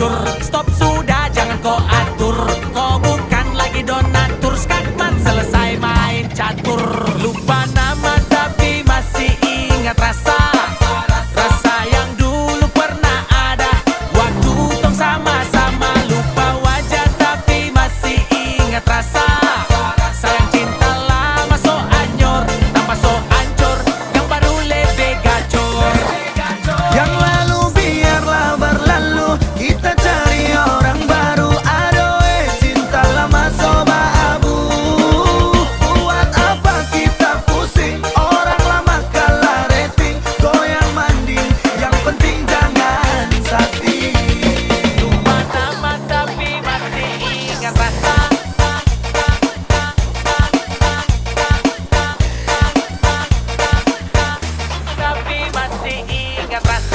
hancur. Stop sudah jangan kau atur. Kau bukan lagi donatur. Sekarang got